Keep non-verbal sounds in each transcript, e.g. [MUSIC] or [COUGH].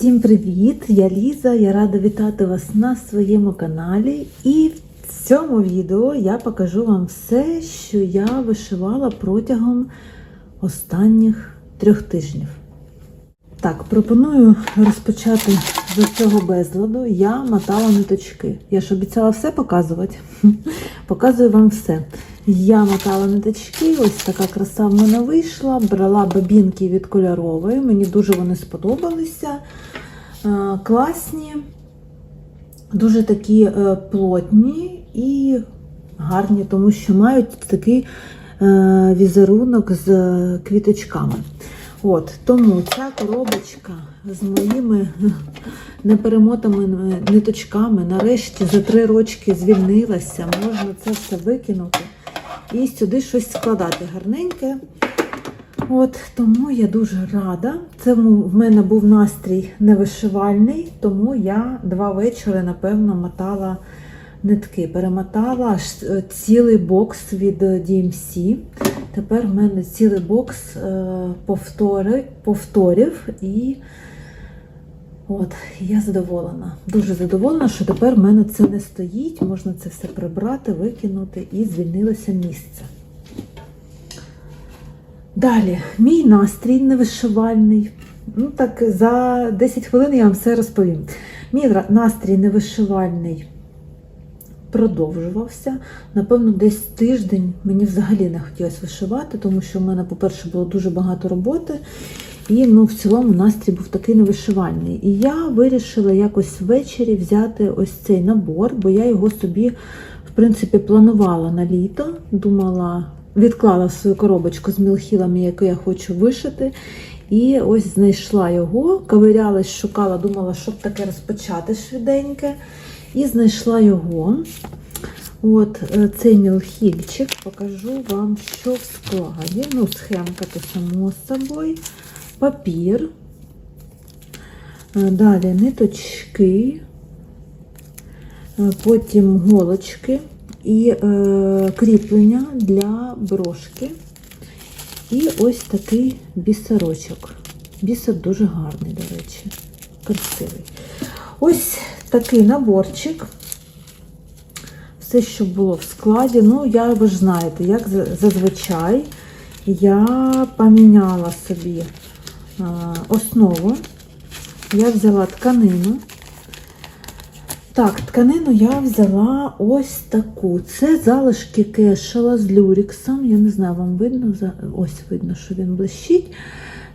Всім привіт! Я Ліза. Я рада вітати вас на своєму каналі. І в цьому відео я покажу вам все, що я вишивала протягом останніх трьох тижнів. Так, пропоную розпочати з цього безладу. Я мотала ниточки. Я ж обіцяла все показувати. [LAUGHS] Показую вам все. Я мотала ниточки, ось така краса в мене вийшла. Брала бабінки від кольорової. Мені дуже вони сподобалися. Е, Класні, дуже такі е, плотні і гарні, тому що мають такий е, візерунок з квіточками. От, тому ця коробочка з моїми неперемотаними ниточками нарешті за три рочки звільнилася. Можна це все викинути і сюди щось складати гарненьке. От, тому я дуже рада. Це в мене був настрій невишивальний, тому я два вечори, напевно, мотала нитки. Перемотала аж е, цілий бокс від е, DMC. Тепер в мене цілий бокс е, повтори, повторів і от, я задоволена. Дуже задоволена, що тепер в мене це не стоїть. Можна це все прибрати, викинути і звільнилося місце. Далі, мій настрій невишивальний. Ну так, за 10 хвилин я вам все розповім. Мій настрій невишивальний продовжувався. Напевно, десь тиждень мені взагалі не хотілося вишивати, тому що в мене, по-перше, було дуже багато роботи. І ну, в цілому настрій був такий невишивальний. І я вирішила якось ввечері взяти ось цей набор, бо я його собі, в принципі, планувала на літо. Думала, відклала в свою коробочку з мілхілами, яку я хочу вишити. І ось знайшла його, ковирялась, шукала, думала, щоб таке розпочати швиденьке. І знайшла його. От е, цей мілхільчик, покажу вам, що в складі. Ну, схемка то само собою, папір, Е, далі ниточки, е, потім голочки і е, кріплення для брошки. І ось такий бісерочок. Бісер дуже гарний, до речі, красивий. Ось такий наборчик. Все, що було в складі. Ну, я, ви ж знаєте, як зазвичай я поміняла собі основу. Я взяла тканину. Так, тканину я взяла ось таку. Це залишки кешела з люріксом. Я не знаю, вам видно? Ось видно, що він блищить.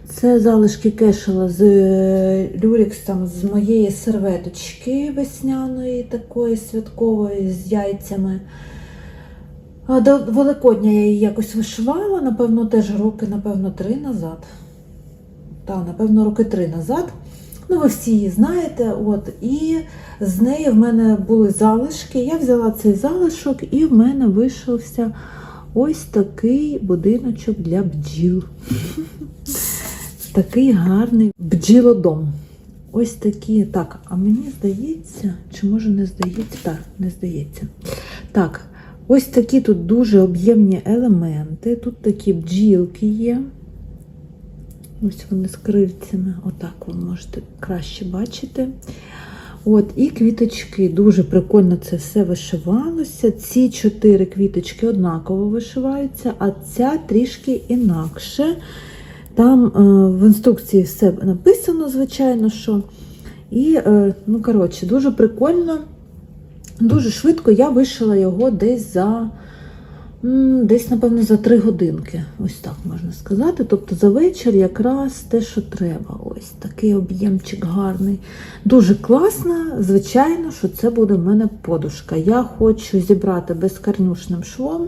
Це залишки кешела з е, люріксом з моєї серветочки весняної, такої святкової, з яйцями. А До Великодня я її якось вишивала, напевно, теж роки, напевно, три назад. Так, напевно, роки три назад. Ну, ви всі її знаєте. От, і з неї в мене були залишки. Я взяла цей залишок, і в мене вийшовся ось такий будиночок для бджіл. [LAUGHS] Такий гарний бджілодом. Ось такі. Так, а мені здається, чи може не здається? Так, не здається. Так, ось такі тут дуже об'ємні елементи. Тут такі бджілки є. Ось вони з крильцями. Отак ви можете краще бачити. От, і квіточки. Дуже прикольно це все вишивалося. Ці чотири квіточки однаково вишиваються, а ця трішки інакше. Там е, в інструкції все написано, звичайно, що. І, е, ну, коротше, дуже прикольно, дуже швидко я вишила його десь за, десь, напевно, за три годинки. Ось так можна сказати. Тобто за вечір якраз те, що треба. Ось такий об'ємчик гарний. Дуже класно. Звичайно, що це буде в мене подушка. Я хочу зібрати безкарнюшним швом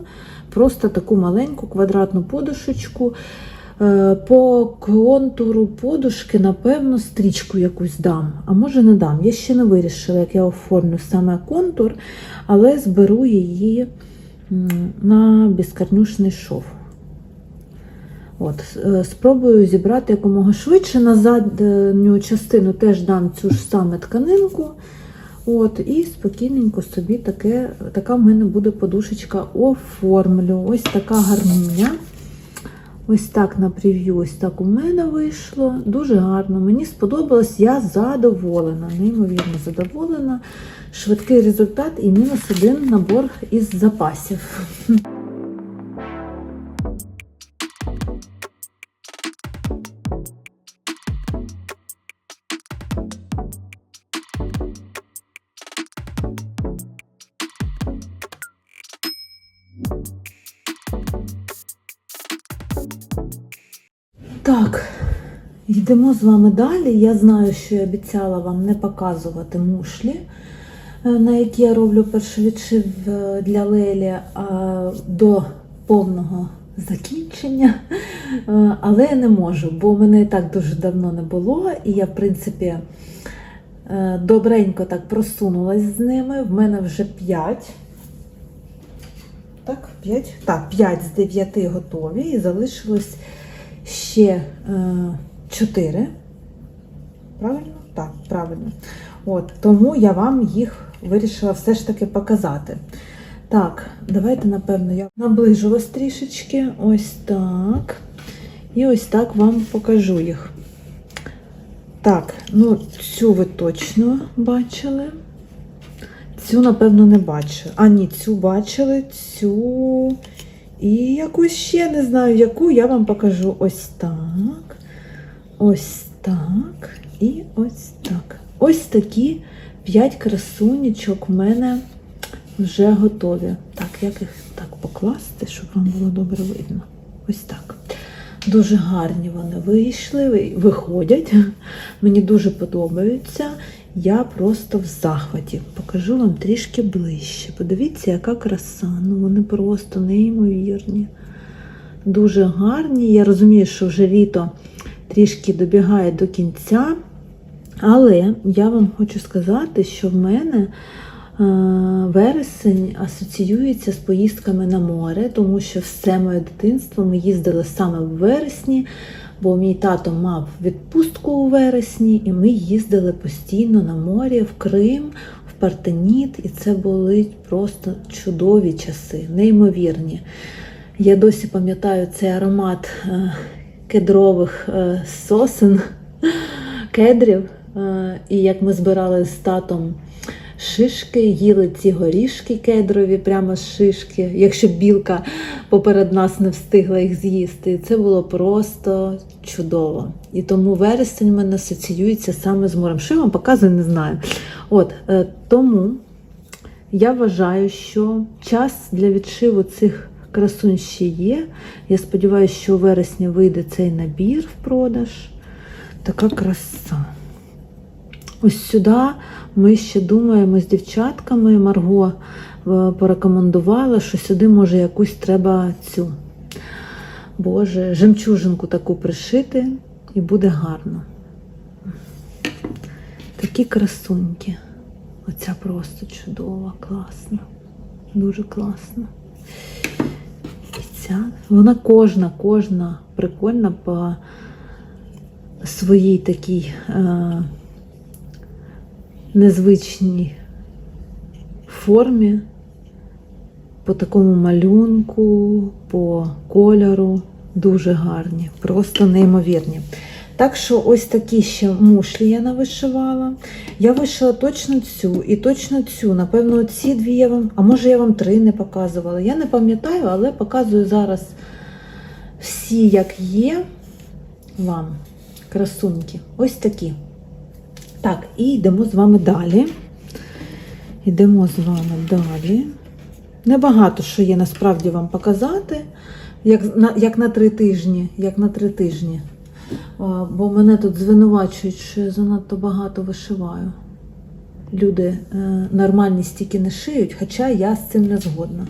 просто таку маленьку квадратну подушечку. Е, По контуру подушки, напевно, стрічку якусь дам, а може не дам. Я ще не вирішила, як я оформлю саме контур, але зберу її на безкарнюшний шов. От, е, спробую зібрати якомога швидше. На задню частину теж дам цю ж саме тканинку. От, і спокійненько собі таке, така в мене буде подушечка оформлю. Ось така гарнюня. Ось так на прев'ю, ось так у мене вийшло. Дуже гарно. Мені сподобалось, я задоволена, неймовірно задоволена. Швидкий результат і мінус один набор із запасів. Йдемо з вами далі. Я знаю, що я обіцяла вам не показувати мушлі, е, на які я роблю перший відшив е, для Лелі до повного закінчення. Е, Але я не можу, бо мене і так дуже давно не було, і я, в принципі, е, добренько так просунулась з ними. В мене вже 5. Так, 5? Так, 5 з 9 готові і залишилось ще е, 4. Правильно? Так, правильно. От, тому я вам їх вирішила все ж таки показати. Так, давайте, напевно, я наближу вас трішечки. Ось так. І ось так вам покажу їх. Так, ну цю ви точно бачили. Цю, напевно, не бачили. А, ні, цю бачили, цю. І якусь ще не знаю, яку я вам покажу ось так. Ось так. І ось так. Ось такі 5 красунічок в мене вже готові. Так, як їх так покласти, щоб вам було добре видно. Ось так. Дуже гарні вони вийшли, ви- виходять. [LAUGHS] Мені дуже подобаються. Я просто в захваті. Покажу вам трішки ближче. Подивіться, яка краса. Ну вони просто неймовірні. Дуже гарні. Я розумію, що вже літо трішки добігає до кінця. Але я вам хочу сказати, що в мене е, вересень асоціюється з поїздками на море, тому що все моє дитинство ми їздили саме в вересні, бо мій тато мав відпустку у вересні, і ми їздили постійно на морі, в Крим, в Партеніт, і це були просто чудові часи, неймовірні. Я досі пам'ятаю цей аромат е, кедрових е, сосен, кедрів. Е, І як ми збирали з татом шишки, їли ці горішки кедрові прямо з шишки, якщо білка поперед нас не встигла їх з'їсти. Це було просто чудово. І тому вересень мене асоціюється саме з морем. Що я вам показую, не знаю. От е, тому я вважаю, що час для відшиву цих красунь ще є. Я сподіваюся, що у вересні вийде цей набір в продаж. Така краса. Ось сюди ми ще думаємо з дівчатками. Марго е, порекомендувала, що сюди може якусь треба цю. Боже, жемчужинку таку пришити і буде гарно. Такі красуньки. Оця просто чудова, класна. Дуже класна. Ця. Вона кожна, кожна прикольна по своїй такій е, незвичній формі, по такому малюнку, по кольору. Дуже гарні, просто неймовірні. Так що ось такі ще мушлі я навишивала. Я вишила точно цю і точно цю. Напевно, ці дві я вам, а може я вам три не показувала. Я не пам'ятаю, але показую зараз всі, як є вам красунки. Ось такі. Так, і йдемо з вами далі. Йдемо з вами далі. Небагато що є насправді вам показати, як на, як на три тижні. Як на три тижні. Бо мене тут звинувачують, що я занадто багато вишиваю. Люди е, нормальні стільки не шиють, хоча я з цим не згодна.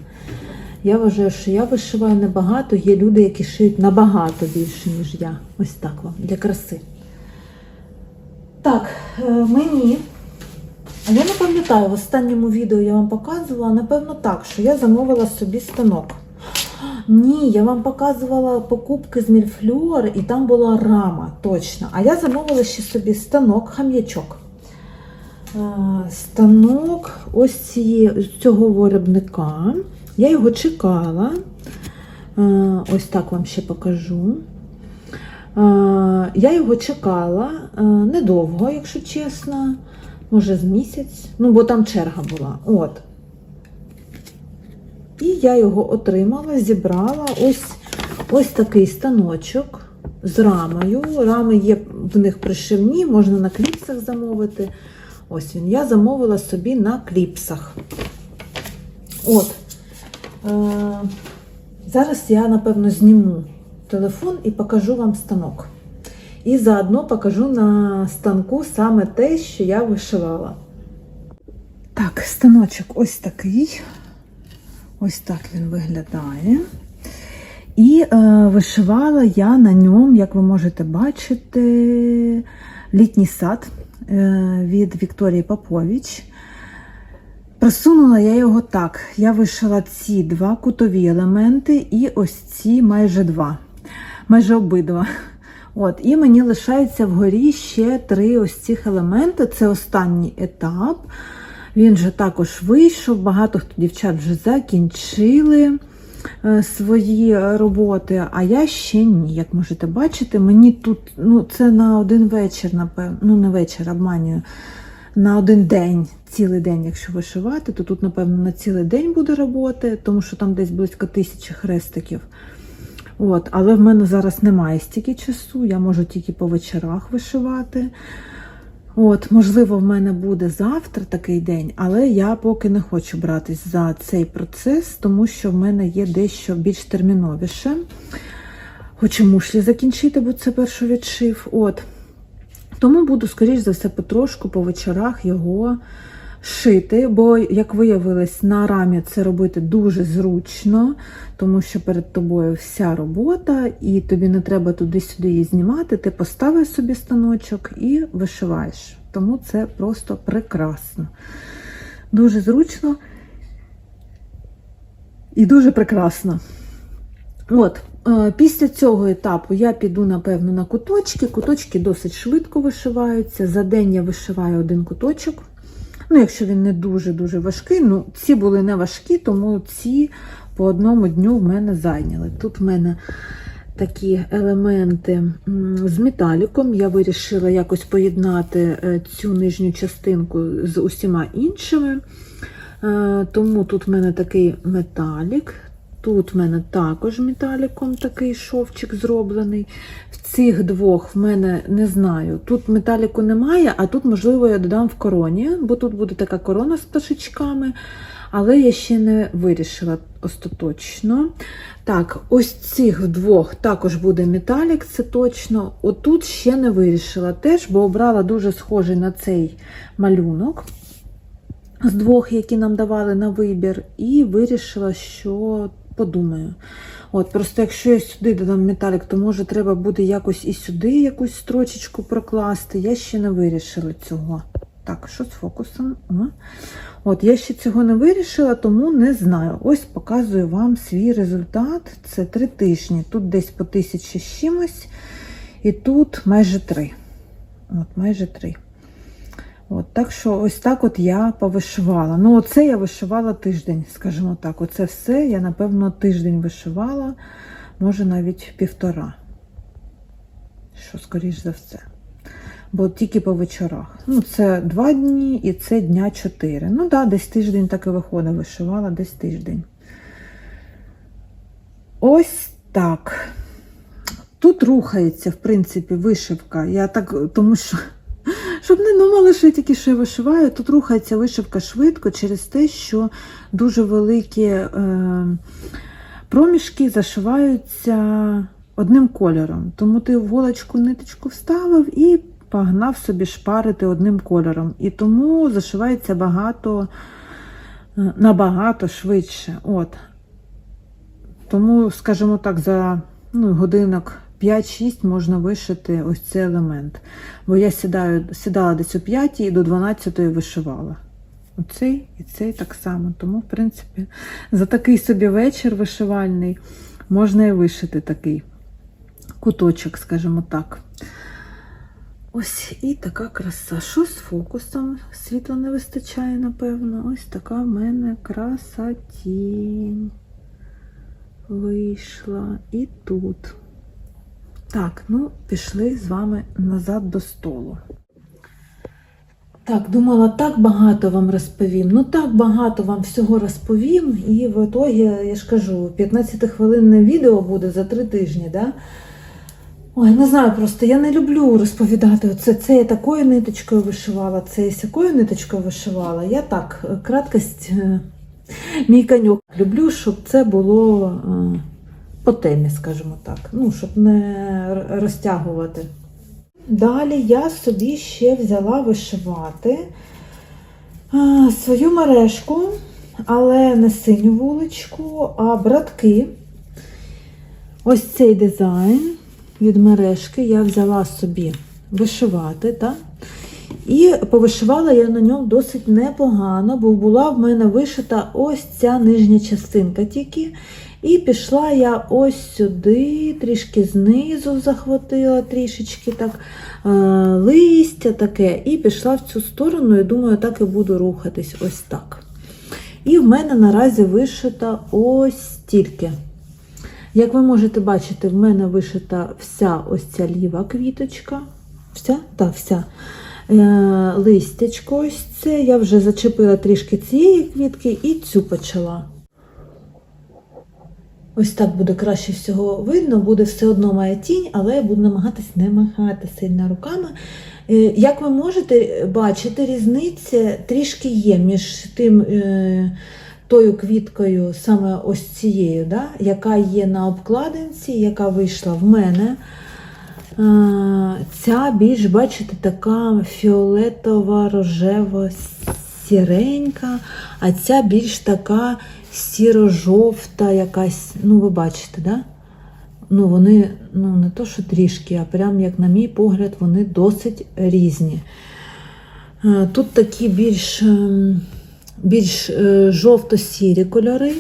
Я вважаю, що я вишиваю небагато, є люди, які шиють набагато більше, ніж я. Ось так вам, для краси. Так, е, мені. Я не пам'ятаю, в останньому відео я вам показувала, напевно, так, що я замовила собі станок. Ні, я вам показувала покупки з Мільфлюор, і там була рама, точно. А я замовила ще собі станок, хам'ячок. Станок ось цієї, цього виробника. Я його чекала. Ось так вам ще покажу. Я його чекала недовго, якщо чесно. Може, з місяць. Ну, бо там черга була. От. І я його отримала, зібрала. Ось, ось такий станочок з рамою. Рами є в них пришивні, можна на кліпсах замовити. Ось він. Я замовила собі на кліпсах. От. Е, зараз я, напевно, зніму телефон і покажу вам станок. І заодно покажу на станку саме те, що я вишивала. Так, станочок ось такий. Ось так він виглядає. І е, вишивала я на ньому, як ви можете бачити, літній сад е, від Вікторії Попович. Просунула я його так. Я вишила ці два кутові елементи і ось ці майже два, майже обидва. От, І мені лишається вгорі ще три ось цих елементи. Це останній етап. Він вже також вийшов. Багато хто дівчат вже закінчили е, свої роботи, а я ще ні. Як можете бачити, мені тут ну, це на один вечір, напевно, ну не вечір, обманюю, на один день, цілий день, якщо вишивати, то тут, напевно, на цілий день буде роботи, тому що там десь близько тисячі хрестиків. От, але в мене зараз немає стільки часу, я можу тільки по вечорах вишивати. От, можливо, в мене буде завтра такий день, але я поки не хочу братись за цей процес, тому що в мене є дещо більш терміновіше. Хочу мушлі закінчити, бо це перший відшив. От. Тому буду, скоріш за все, потрошку по вечорах його шити, бо, як виявилось, на рамі це робити дуже зручно, тому що перед тобою вся робота, і тобі не треба туди-сюди її знімати. Ти поставиш собі станочок і вишиваєш. Тому це просто прекрасно. Дуже зручно і дуже прекрасно. От, е, після цього етапу я піду, напевно, на куточки. Куточки досить швидко вишиваються. За день я вишиваю один куточок. Ну, якщо він не дуже-дуже важкий, ну, ці були не важкі, тому ці по одному дню в мене зайняли. Тут в мене такі елементи з металіком. Я вирішила якось поєднати е, цю нижню частинку з усіма іншими. Е, Тому тут в мене такий металік. Тут в мене також металіком такий шовчик зроблений. В цих двох в мене не знаю. Тут металіку немає, а тут, можливо, я додам в короні, бо тут буде така корона з пташечками. Але я ще не вирішила остаточно. Так, ось цих двох також буде металік, це точно. Отут ще не вирішила теж, бо обрала дуже схожий на цей малюнок з двох, які нам давали на вибір, і вирішила, що подумаю. От, Просто якщо я сюди додам металік, то може треба буде якось і сюди якусь строчечку прокласти. Я ще не вирішила цього. Так, що з фокусом? О. От, я ще цього не вирішила, тому не знаю. Ось показую вам свій результат. Це три тижні. Тут десь по тисячі з чимось, і тут майже три. От, майже три. От, Так що ось так от я повишивала. Ну, оце я вишивала тиждень, скажімо так. Оце все я, напевно, тиждень вишивала, може навіть півтора. Що, скоріш за все. Бо тільки по вечорах. Ну, це два дні і це дня чотири. Ну, так, да, десь тиждень так і виходить, вишивала десь тиждень. Ось так. Тут рухається, в принципі, вишивка. Я так, тому що. Щоб не думали, що я тільки я вишиваю, тут рухається вишивка швидко через те, що дуже великі е, проміжки зашиваються одним кольором. Тому ти в голочку ниточку вставив і погнав собі шпарити одним кольором. І тому зашивається багато, е, набагато швидше. От. Тому, скажімо так, за ну, годинок 5-6 можна вишити ось цей елемент. Бо я сідаю, сідала десь о 5 і до 12 вишивала. Оцей і цей так само. Тому, в принципі, за такий собі вечір вишивальний можна і вишити такий куточок, скажімо так. Ось і така краса. Що з фокусом? Світла не вистачає, напевно. Ось така в мене красотінь. вийшла, і тут. Так, ну, пішли з вами назад до столу. Так, думала, так багато вам розповім. Ну, так багато вам всього розповім. І в ітогі, я ж кажу, 15-хвилинне відео буде за три тижні, да? Ой, не знаю, просто я не люблю розповідати. Оце це я такою ниточкою вишивала, це я сякою ниточкою вишивала. Я так, краткость, е, мій коньок. Люблю, щоб це було е, по темі, скажімо так. Ну, щоб не розтягувати. Далі я собі ще взяла вишивати свою мережку, але не синю вуличку, а братки. Ось цей дизайн від мережки я взяла собі вишивати. Так? І повишивала я на ньому досить непогано, бо була в мене вишита ось ця нижня частинка тільки. І пішла я ось сюди, трішки знизу захватила, трішечки так е, листя таке, і пішла в цю сторону, і думаю, так і буду рухатись ось так. І в мене наразі вишита ось стільки. Як ви можете бачити, в мене вишита вся ось ця ліва квіточка. Вся? Так, вся. Е, листячко ось це. Я вже зачепила трішки цієї квітки і цю почала. Ось так буде краще всього видно, буде все одно моя тінь, але я буду намагатись не махати сильно руками. Е, Як ви можете бачити, різниця трішки є між тим, е, тою квіткою, саме ось цією, да, яка є на обкладинці, яка вийшла в мене. Е, Ця більш, бачите, така фіолетова, рожева, сіренька, а ця більш така сіро-жовта якась, ну ви бачите, да? Ну, вони ну, не то, що трішки, а прям, як на мій погляд, вони досить різні. Е, Тут такі більш, ем, більш е, жовто-сірі кольори,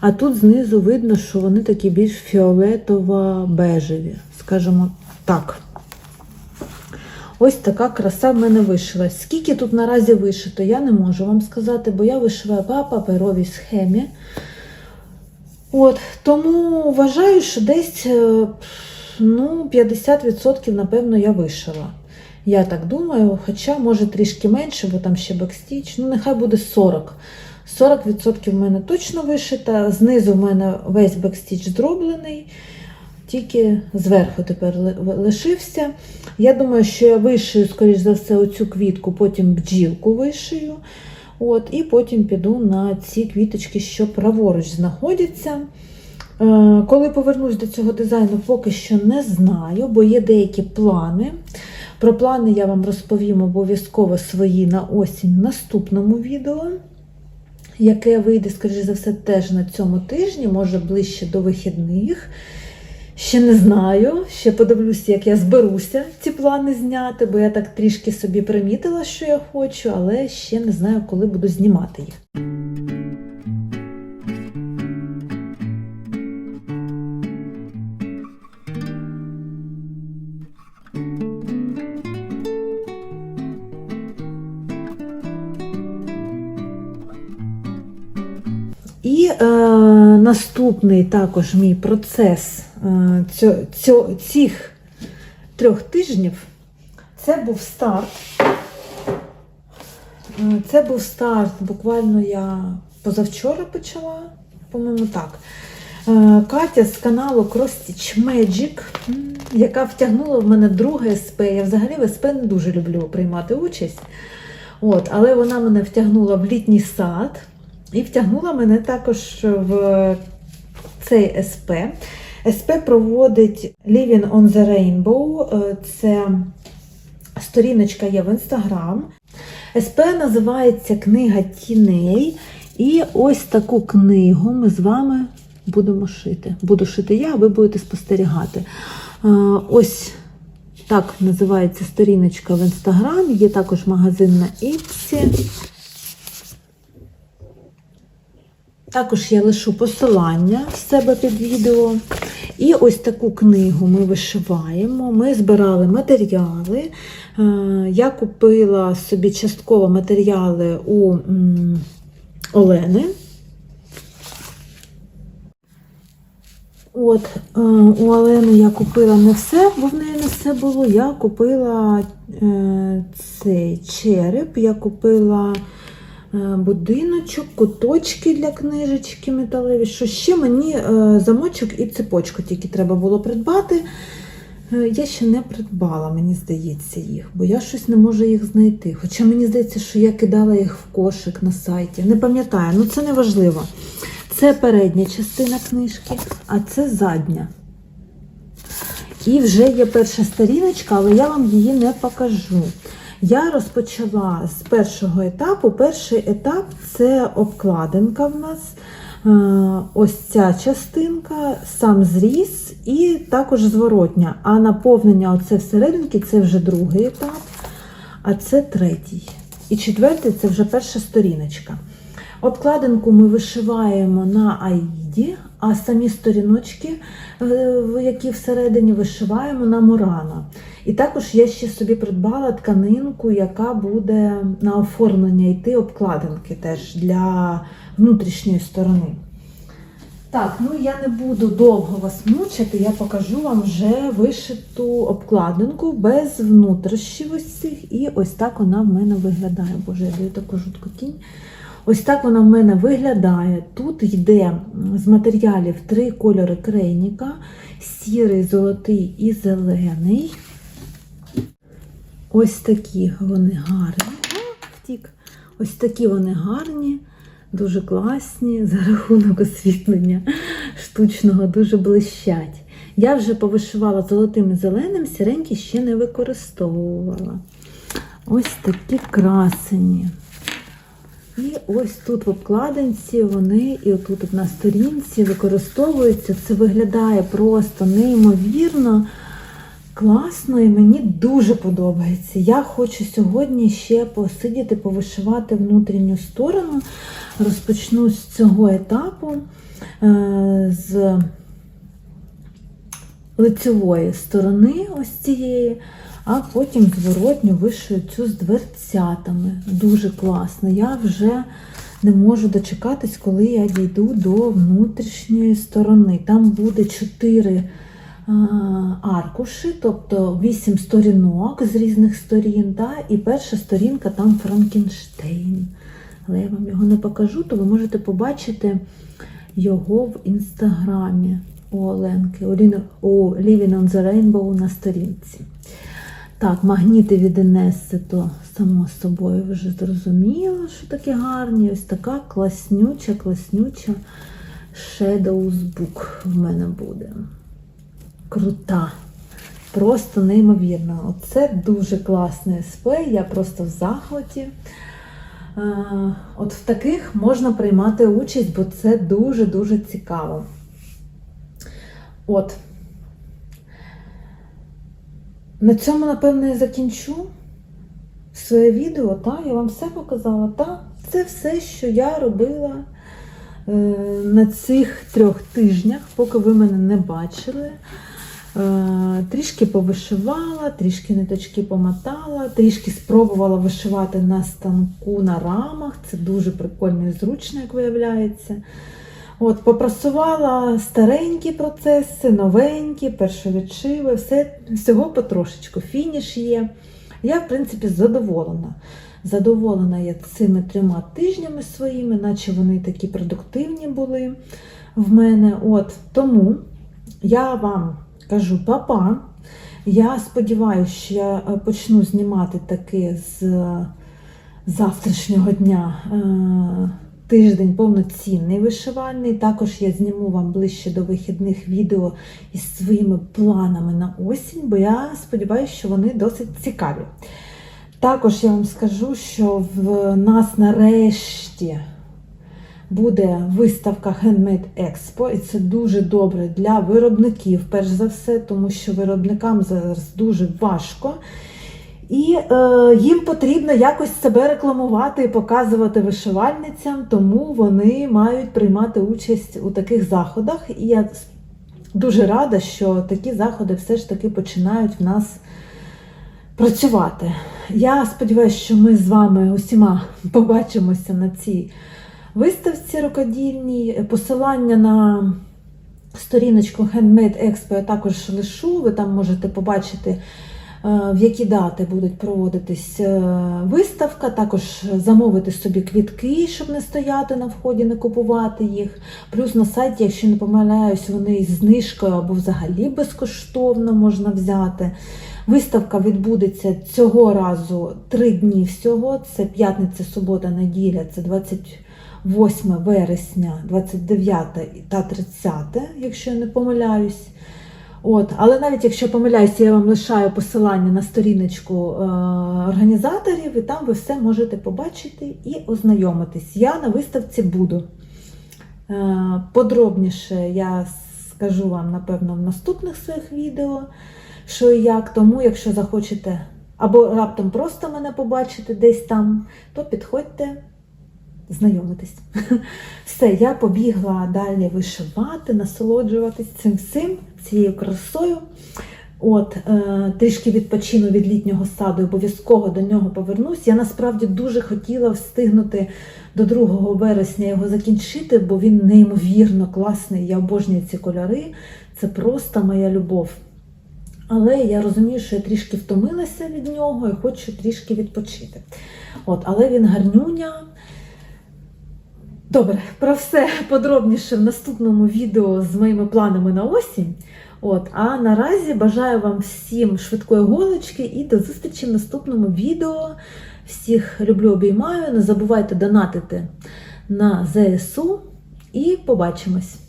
а тут знизу видно, що вони такі більш фіолетово-бежеві, скажімо так. Ось така краса в мене вишилась. Скільки тут наразі вишито, я не можу вам сказати, бо я вишиваю по паперовій схемі. От, тому вважаю, що десь е, ну, 50% напевно я вишила. Я так думаю, хоча може трішки менше, бо там ще бекстіч. Ну, нехай буде 40. 40% в мене точно вишита. Знизу в мене весь бекстіч зроблений, тільки зверху тепер ли- лишився. Я думаю, що я вишию, скоріш за все, оцю квітку, потім бджілку вишию. От, і потім піду на ці квіточки, що праворуч знаходяться. Е, Коли повернусь до цього дизайну, поки що не знаю, бо є деякі плани. Про плани я вам розповім обов'язково свої на осінь в наступному відео, яке вийде, скоріш за все, теж на цьому тижні, може ближче до вихідних. Ще не знаю, ще подивлюся, як я зберуся ці плани зняти, бо я так трішки собі примітила, що я хочу, але ще не знаю, коли буду знімати їх. І е, наступний також мій процес е, цьо, цьо, цих трьох тижнів це був старт. Е, Це був старт, буквально я позавчора почала, по-моєму, так. Е, Катя з каналу Cross Stitch Magic, яка втягнула в мене друге СП. Я взагалі в СП не дуже люблю приймати участь. От, але вона мене втягнула в літній сад і втягнула мене також в цей СП. СП проводить Living on the Rainbow. Е, Це сторіночка є в інстаграм. СП називається Книга тіней. І ось таку книгу ми з вами будемо шити. Буду шити я, а ви будете спостерігати. Е, Ось так називається сторіночка в інстаграм. Є також магазин на Etsy. Також я лишу посилання в себе під відео. І ось таку книгу ми вишиваємо. Ми збирали матеріали. Е, Я купила собі частково матеріали у Олени. От, е, у Олени я купила не все, бо в неї не все було. Я купила е, цей череп, я купила будиночок, куточки для книжечки металеві. Що ще мені е, замочок і цепочку тільки треба було придбати. Е, Я ще не придбала, мені здається, їх, бо я щось не можу їх знайти. Хоча мені здається, що я кидала їх в кошик на сайті. Не пам'ятаю, ну це не важливо. Це передня частина книжки, а це задня. І вже є перша сторіночка, але я вам її не покажу. Я розпочала з першого етапу. Перший етап це обкладинка в нас. Е, Ось ця частинка, сам зріз і також зворотня. А наповнення оце всерединки це вже другий етап, а це третій. І четвертий це вже перша сторіночка. Обкладинку ми вишиваємо на аїді, а самі сторіночки, е, які всередині вишиваємо на Мурано. І також я ще собі придбала тканинку, яка буде на оформлення йти обкладинки теж для внутрішньої сторони. Так, ну я не буду довго вас мучити, я покажу вам вже вишиту обкладинку без внутрішніх ось цих. І ось так вона в мене виглядає. Боже, я даю таку жутку тінь. Ось так вона в мене виглядає. Тут йде з матеріалів три кольори крейніка: сірий, золотий і зелений. Ось такі вони гарні. Втік. Ось такі вони гарні, дуже класні, за рахунок освітлення штучного, дуже блищать. Я вже повишивала золотим і зеленим, сіренькі ще не використовувала. Ось такі красені. І ось тут в обкладинці вони, і отут на сторінці використовуються. Це виглядає просто неймовірно класно і мені дуже подобається. Я хочу сьогодні ще посидіти, повишивати внутрішню сторону. Розпочну з цього етапу, е, з лицевої сторони, ось цієї, а потім зворотньо вишию цю з дверцятами. Дуже класно. Я вже не можу дочекатись, коли я дійду до внутрішньої сторони. Там буде 4 аркуші, тобто 8 сторінок з різних сторін. Да? І перша сторінка там Франкенштейн. Але я вам його не покажу, то ви можете побачити його в інстаграмі у Оленки, у Living on the Rainbow на сторінці. Так, магніти від Інеси, то само собою вже зрозуміло, що такі гарні. Ось така класнюча, класнюча Shadows Book в мене буде. Крута. Просто неймовірно. Оце дуже класний СП, я просто в захваті. Е, От в таких можна приймати участь, бо це дуже-дуже цікаво. От. На цьому, напевно, я закінчу своє відео. Та? Я вам все показала. Та? Це все, що я робила е, на цих трьох тижнях, поки ви мене не бачили. Е, Трішки повишивала, трішки ниточки помотала, трішки спробувала вишивати на станку на рамах. Це дуже прикольно і зручно, як виявляється. От, попрасувала старенькі процеси, новенькі, першовідшиви, все, всього потрошечку. Фініш є. Я, в принципі, задоволена. Задоволена я цими трьома тижнями своїми, наче вони такі продуктивні були в мене. От, тому я вам кажу папа. Я сподіваюся, що я е, почну знімати таки з е, завтрашнього дня е, тиждень повноцінний вишивальний. Також я зніму вам ближче до вихідних відео із своїми планами на осінь, бо я сподіваюся, що вони досить цікаві. Також я вам скажу, що в нас нарешті буде виставка Handmade Expo, і це дуже добре для виробників, перш за все, тому що виробникам зараз дуже важко. І е, їм потрібно якось себе рекламувати і показувати вишивальницям, тому вони мають приймати участь у таких заходах. І я дуже рада, що такі заходи все ж таки починають в нас працювати. Я сподіваюся, що ми з вами усіма [LAUGHS] побачимося на цій виставці рукодільній. Посилання на Сторіночку Handmade Expo я також лишу. Ви там можете побачити, е, в які дати будуть проводитись е, виставка, також замовити собі квітки, щоб не стояти на вході, не купувати їх. Плюс на сайті, якщо не помиляюсь, вони із знижкою або взагалі безкоштовно можна взяти. Виставка відбудеться цього разу три дні всього. Це п'ятниця, субота, неділя, це 28 вересня, 29 та 30, якщо я не помиляюсь. От, але навіть якщо помиляюся, я вам лишаю посилання на сторіночку е, організаторів, і там ви все можете побачити і ознайомитись. Я на виставці буду. Е, подробніше я скажу вам, напевно, в наступних своїх відео, що і як. Тому, якщо захочете або раптом просто мене побачити десь там, то підходьте. Знайомитись. [LAUGHS] Все, я побігла далі вишивати, насолоджуватись цим всім, цією красою. От, е, трішки відпочину від літнього саду, обов'язково до нього повернусь. Я насправді дуже хотіла встигнути до 2 вересня його закінчити, бо він неймовірно класний. Я обожнюю ці кольори. Це просто моя любов. Але я розумію, що я трішки втомилася від нього і хочу трішки відпочити. От, але він гарнюня. Добре, про все подробніше в наступному відео з моїми планами на осінь. От, а наразі бажаю вам всім швидкої голочки і до зустрічі в наступному відео. Всіх люблю, обіймаю. Не забувайте донатити на ЗСУ і побачимось!